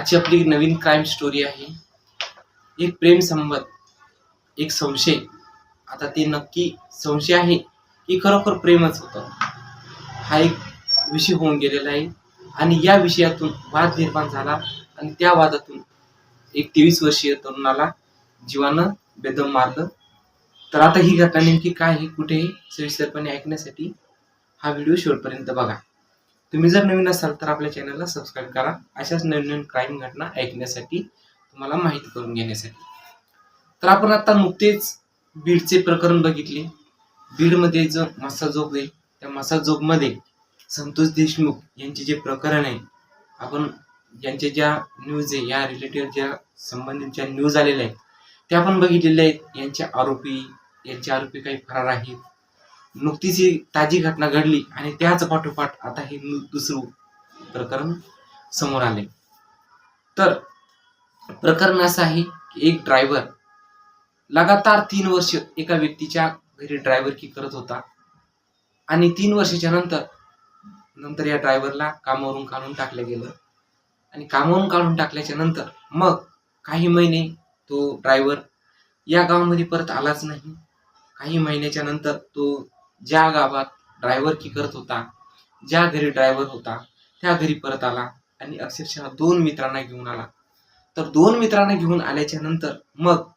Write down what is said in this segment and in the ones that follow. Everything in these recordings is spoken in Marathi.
आजची आपली नवीन क्राईम स्टोरी आहे. एक प्रेम संबंध एक संशय. आता ते नक्की संशय आहे की खरोखर प्रेमच होतं? हा एक विषय होऊन गेलेला आहे. आणि या विषयातून वाद निर्माण झाला आणि त्या वादातून एक तेवीस वर्षीय तरुणाला जीवानं बेदम मारलं. तर आता ही घटना नेमकी काय आहे? कुठेही सविस्तरपणे ऐकण्यासाठी हा व्हिडिओ शेवटपर्यंत बघा. तुम्ही जर नवीन असाल तर आपल्या चॅनलला सबस्क्राईब करा. अशाच नवीन नवीन क्राईम घटना ऐकण्यासाठी तुम्हाला माहिती करून घेण्यासाठी. तर आपण आता नुकतेच बीडचे प्रकरण बघितले. बीडमध्ये जो मसा जोग आहे त्या मसा जोगमध्ये संतोष देशमुख यांचे जे प्रकरण आहे आपण यांच्या ज्या न्यूज आहे या रिलेटेड ज्या संबंधित ज्या न्यूज आलेल्या आहेत त्या आपण बघितलेल्या आहेत. यांचे आरोपी यांचे आरोपी काही फरार आहेत. नुकतीच ही ताजी घटना घडली आणि त्याच पाठोपाठ आता हे दुसरं प्रकरण समोर आले. तर प्रकरण असं आहे की एक ड्रायव्हर लगातार तीन वर्ष एका व्यक्तीच्या घरी ड्रायव्हर की करत होता आणि तीन वर्षाच्या नंतर नंतर या ड्रायव्हरला कामावरून काढून टाकलं गेलं आणि कामावरून काढून टाकल्याच्या नंतर मग काही महिने तो ड्रायव्हर या गावामध्ये परत आलाच नाही. काही महिन्याच्या नंतर तो ज्या गावात ड्रायव्हर की करत होता ज्या घरी ड्रायव्हर होता त्या घरी परत आला आणि अक्षरशः दोन मित्रांना घेऊन आला. तर दोन मित्रांना घेऊन आल्याच्यानंतर मग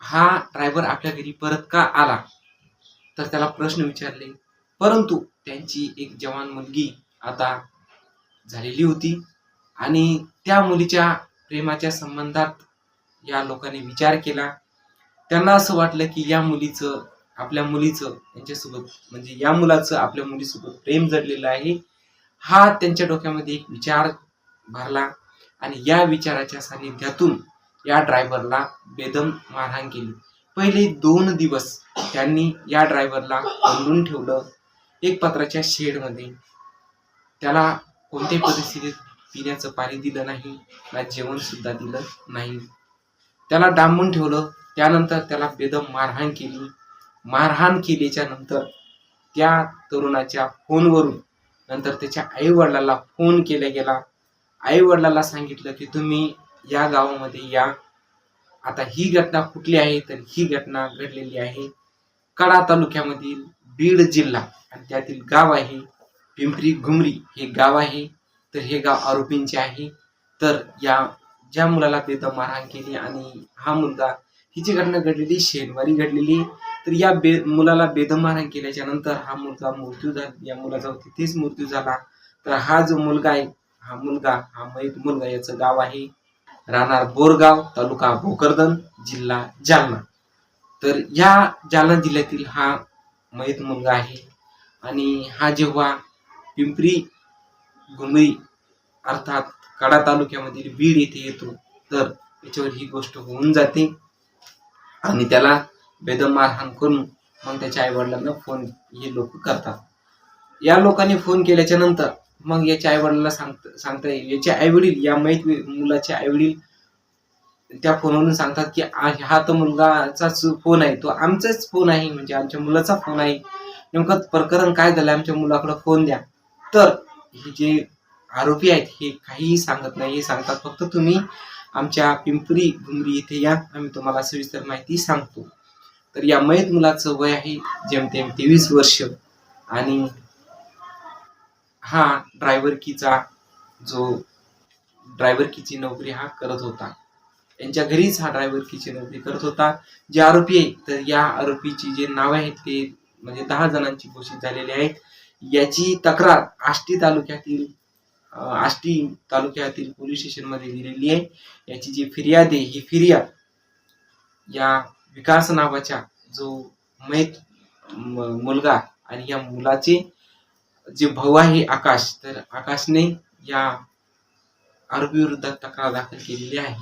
हा ड्रायव्हर आपल्या घरी परत का आला? तर त्याला प्रश्न विचारले. परंतु त्यांची एक जवान मुलगी आता झालेली होती आणि त्या मुलीच्या प्रेमाच्या संबंधात या लोकांनी विचार केला. त्यांना असं वाटलं की या मुलीचं आपल्या मुलीचं यांच्यासोबत म्हणजे या मुलाचं आपल्या मुलीसोबत प्रेम जडलेलं आहे. हा त्यांच्या डोक्यामध्ये एक विचार भरला आणि या विचाराच्या सानिध्यातून या ड्रायव्हरला बेदम मारहाण केली. पहिले दोन दिवस त्यांनी या ड्रायव्हरला कोंडून ठेवलं एक पत्राच्या शेडमध्ये. त्याला कोणत्याही परिस्थितीत पिण्याचं पाणी दिलं नाही ना जेवण सुद्धा दिलं नाही. त्याला डांबून ठेवलं त्यानंतर त्याला बेदम मारहाण केली. मारहाण केल्याच्यानंतर त्या तरुणाच्या फोनवरून नंतर त्याच्या आई वडिलाला फोन केला गेला. आई वडिलाला सांगितलं की तुम्ही या गावामध्ये या. आता ही घटना कुठली आहे? तर ही घटना घडलेली आहे कडा तालुक्यामधील बीड जिल्हा आणि त्यातील गाव आहे पिंपरी घुमरी. हे गाव आहे. तर हे गाव आरोपींचे आहे. तर या ज्या मुलाला तिथं मारहाण केली आणि हा मुलगा हिची घटना घडलेली शनिवारी घडलेली. तर या बे मुलाला बेदम मारहाण केल्याच्यानंतर हा मुलगा मृत्यू झाला या मुलाचा तिथेच मृत्यू झाला. तर हा जो मुलगा आहे हा मुलगा हा मयत मुलगा याचं गाव आहे राहणार बोरगाव तालुका भोकरदन जिल्हा जालना. तर या जालना जिल्ह्यातील हा मयत मुलगा आहे आणि हा जेव्हा पिंपरी घुमरी अर्थात कडा तालुक्यामधील बीड येथे येतो तर त्याच्यावर ही गोष्ट होऊन जाते आणि त्याला बेदम मारहाण करून मग त्याच्या आई वडिलांना फोन हे लोक करतात. या लोकांनी फोन केल्याच्यानंतर मग याच्या आई वडिलांना सांगता सांगता येईल. याचे आई वडील या मैत मुलाचे आई वडील त्या फोनवरून सांगतात की हा तर मुलगाचाच फोन आहे. तो आमचाच फोन आहे. म्हणजे आमच्या मुलाचा फोन आहे. नेमकं प्रकरण काय झालं आमच्या मुलाकडे फोन द्या. तर हे जे आरोपी आहेत हे काहीही सांगत नाही. हे सांगतात फक्त तुम्ही आमच्या पिंपरी घुमरी इथे या. आम्ही तुम्हाला सविस्तर माहिती सांगतो. तर या मयत मुलाचं वय आहे जेमतेम तेवीस वर्ष. आणि हा ड्रायव्हर कीचा जो ड्रायव्हर कीची नोकरी हा करत होता. यांच्या घरीच हा ड्रायव्हर कीची नोकरी करत होता. जे आरोपी आहे तर या आरोपीची जे नाव आहेत ते म्हणजे दहा जणांची घोषित झालेली आहेत. याची तक्रार आष्टी तालुक्यातील आष्टी तालुक्यातील पोलीस स्टेशनमध्ये दिलेली आहे. याची जी फिर्याद आहे ही फिर्याद या विकास नावाच्या जो मैत म- मुलगा आणि या मुलाचे जे भाऊ आहे आकाश तर आकाशने या आरोपी विरुद्ध तक्रार दाखल केलेली आहे.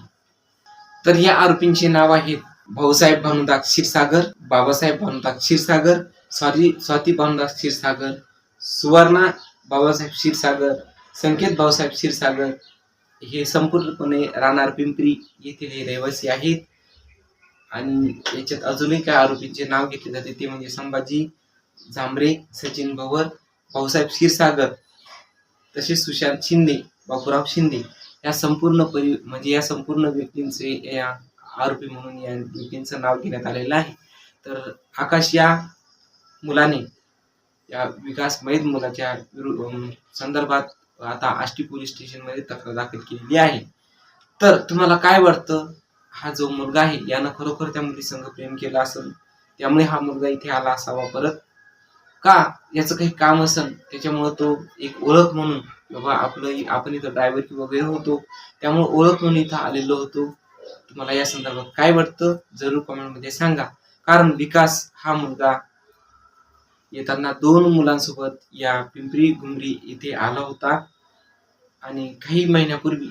तर या आरोपींचे नाव आहेत भाऊसाहेब भानुदास क्षीरसागर बाबासाहेब भानुदास क्षीरसागर स्वाती स्वाती भानुदास क्षीरसागर सुवर्णा बाबासाहेब क्षीरसागर संकेत भाऊसाहेब क्षीरसागर हे संपूर्णपणे राहणार पिंपरी येथील हे रहिवासी आहेत. आणि याच्यात अजूनही काही आरोपींचे नाव घेतले जाते. ते म्हणजे संभाजी झांबरे सचिन भवर भाऊसाहेब क्षीरसागर तसेच सुशांत शिंदे बापूराव शिंदे या संपूर्ण परि म्हणजे या संपूर्ण व्यक्तींचे या आरोपी म्हणून या व्यक्तींचं नाव घेण्यात आलेलं आहे. तर आकाश या मुलाने या विकास मैद मुलाच्या संदर्भात आता आष्टी पोलीस स्टेशनमध्ये तक्रार दाखल केलेली आहे. तर तुम्हाला काय वाटतं? हा जो मुलगा आहे यानं खरोखर त्या मुलीसंग प्रेम केलं असेल त्यामुळे हा मुलगा इथे आला असावा परत. का? याचं काही काम असेल त्याच्यामुळं तो एक ओळख म्हणून बाबा आपलं आपण इथं ड्रायव्हर वगैरे होतो त्यामुळे ओळख म्हणून इथं आलेलो होतो. तुम्हाला या संदर्भात काय वाटतं? जरूर कमेंटमध्ये सांगा. कारण विकास हा मुलगा येताना दोन मुलांसोबत या पिंपरी घुमरी इथे आला होता. आणि काही महिन्यापूर्वी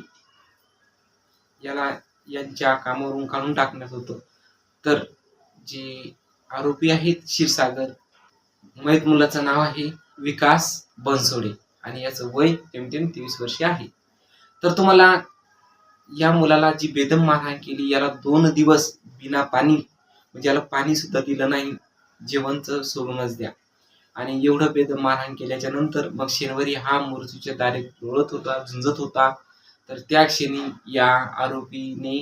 याला यांच्या कामावरून काढून टाकण्यात होतं. तर जे आरोपी आहेत क्षीरसागर मैत मुलाचं नाव आहे विकास बनसोडे आणि याचं वय टेमटेम तेवीस वर्षे आहे. तर तुम्हाला या मुलाला जी बेदम मारहाण केली याला दोन दिवस बिना पाणी म्हणजे याला पाणी सुद्धा दिलं नाही जेवणचं सोडूनच द्या. आणि एवढं बेदम मारहाण केल्याच्यानंतर मग शनिवारी हा मृत्यूच्या दारे लोळत होता झुंजत होता. तर त्या क्षणी या आरोपीने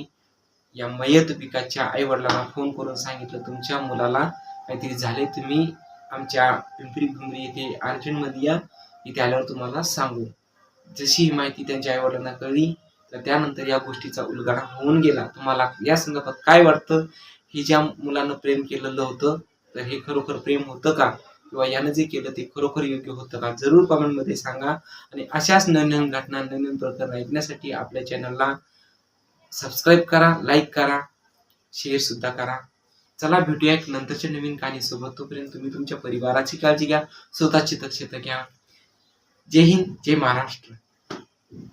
या मयत पिकाच्या आई वडिलांना फोन करून सांगितलं तुमच्या मुलाला काहीतरी झाले तुम्ही आमच्या पिंपरी भुमरी येथे अर्जंटमध्ये या इथे आल्यावर तुम्हाला सांगू. जशी ही माहिती त्यांच्या आई वडिलांना कळली तर त्यानंतर या गोष्टीचा उलगडा होऊन गेला. तुम्हाला या संदर्भात काय वाटतं? हे ज्या मुलानं प्रेम केलेलं होतं तर हे खरोखर प्रेम होतं का? किंवा यानं जे केलं ते खरोखर योग्य होतं का? जरूर कमेंटमध्ये सांगा. आणि अशाच नवीन घटना नवीन प्रकरण ऐकण्यासाठी आपल्या चॅनलला सबस्क्राईब करा लाईक करा शेअर सुद्धा करा. चला भेटूया एक नंतरच्या नवीन कहाणीसोबत तोपर्यंत तुम्ही तुमच्या परिवाराची काळजी घ्या स्वतःची दक्षता घ्या. जय हिंद जय महाराष्ट्र.